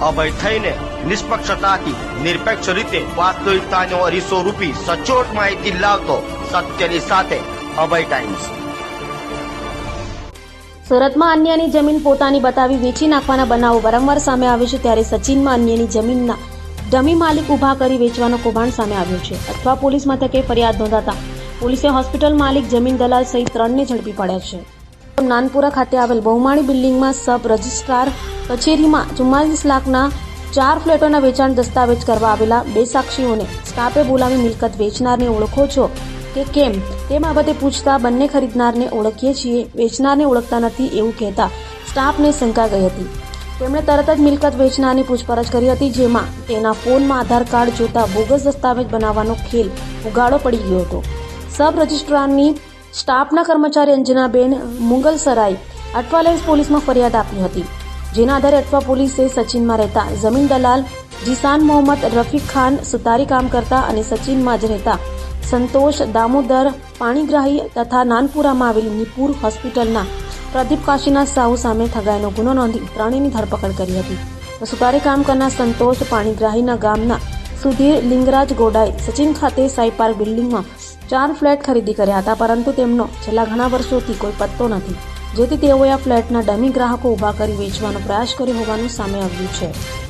અભય થઈને નિષ્પક્ષતાથી, નિરપેક્ષ રીતે વાસ્તવિકતાનો અરીસો રૂપી સચોટ માહિતી લાવતો સત્યની સાથે અભય ટાઈમ્સ સુરતમાં અન્યની જમીન પોતાની બતાવી વેચી નાખવાના બનાવો વારંવાર સામે આવે છે, ત્યારે સચિનમાં અન્યની જમીનના ડમી માલિક ઊભા કરી વેચવાનો કૌભાંડ સામે આવ્યો છે. અથવા પોલીસ મથકે ફરિયાદ નોંધાતા પોલીસે હોસ્પિટલ માલિક જમીન દલાલ સહિત ત્રણને ઝડપી પડ્યા છે. નાનપુરા ખાતે આવેલ બહુમાળી બિલ્ડિંગમાં સબ રજિસ્ટ્રાર કચેરીમાં ચુમ્માલીસ લાખના ચાર ફ્લેટોના વેચાણ દસ્તાવેજ કરવા આવેલા બે સાક્ષીઓને સ્ટાફે બોલાવી મિલકત વેચનારને ઓળખો છો કે કેમ? તે બાબતે પૂછતા બંને ખરીદનારને ઓળખીએ છીએ. વેચનારને ઓળખતા નથી એવું કહેતા સ્ટાફને શંકા ગઈ હતી. તેમણે તરત જ મિલકત વેચનારની પૂછપરછ કરી હતી, જેમાં તેના ફોનમાં આધાર કાર્ડ જોતા બોગસ દસ્તાવેજ બનાવવાનો ખેલ ઉગાડો પડી ગયો હતો. સબ રજિસ્ટ્રારની સ્ટાફના કર્મચારી અંજનાબેન મુગલસરાય અઠવાલેન્સ પોલીસમાં ફરિયાદ આપી હતી. જેના આધારે અઠવા પોલીસે સચિનમાં રહેતા જમીન દલાલ, જીસાન મોહમ્મદ રફીક ખાન સુતારી કામ કરતા અને સચિનમાં જ રહેતા સંતોષ દામોદર પાણીગ્રાહી તથા નાનપુરામાં આવેલી નિપુર હોસ્પિટલના પ્રદીપ કાશીનાથ સાહુ સામે ઠગાઈનો ગુનો નોંધી ત્રણેયની ધરપકડ કરી હતી. સુતારી કામ કરનાર સંતોષ પાણીગ્રાહીના ગામના સુધીર લિંગરાજ ગોડાએ સચિન ખાતે સાઈ પાર્ક બિલ્ડિંગમાં ચાર ફ્લેટ ખરીદી કર્યા હતા, પરંતુ તેમનો છેલ્લા ઘણા વર્ષોથી કોઈ પત્તો નથી, જેથી તેઓએ આ ફ્લેટના ડમી ગ્રાહકો ઊભા કરી વેચવાનો પ્રયાસ કર્યો હોવાનું સામે આવ્યું છે.